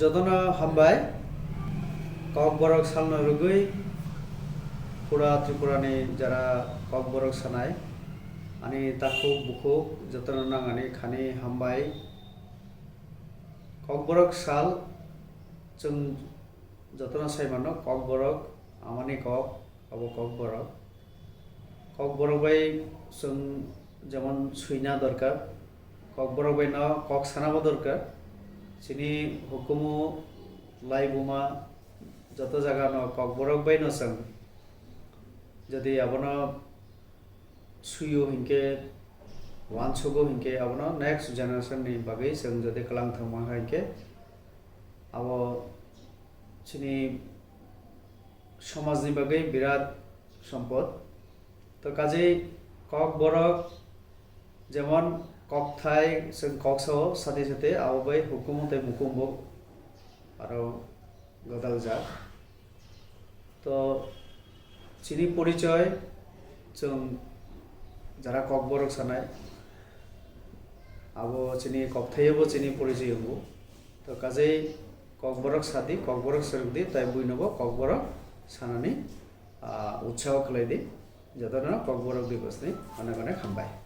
যতনা হামবাই cock বরক সালনো রুগুই পুরা ত্রিপুরানি যারা Kokborok সানায় ani takuk bukuk jotono nangani khani hambai Kokborok সাল जों যতনা সাইমানো কক বরক আমানি কক আবো কক বরক কক বরক বাই जों যেমন সুইনা দরকার। কক বড় ককবরাবাইনা কক সানাব দরকার। চিনি হুকুমু লাইবুমা যত জায়গা ন, কক ককবরাবাই নসাং যদি আবনা সুইও হিংকে, ওয়ানসুগো হিংকে আবনা নেক্সট জেনারেশন নি বাকি সং যদি কলাম থামা হাইকে আব চিনি সমাজনি বাকি বিরাট সম্পদ। তো কাজেই কক বড় যেমন কক থাই কক সাও সাথে সাথে আবাই হুকুমতে মুকুম্ব আরও গদাল যা তো চিনি পরিচয় जों যারা কক বরক সানায় আবো চিনি কক থাইয়াবো চিনি পরিচয় হব। তো কাজেই কক বরক সাদি কক বরক সেরকদি তাই বুই নেব কক বরক সানানি উৎসাহ খালাইদি যতনা কক বরক দিবসনি অনেক অনেক হামবায়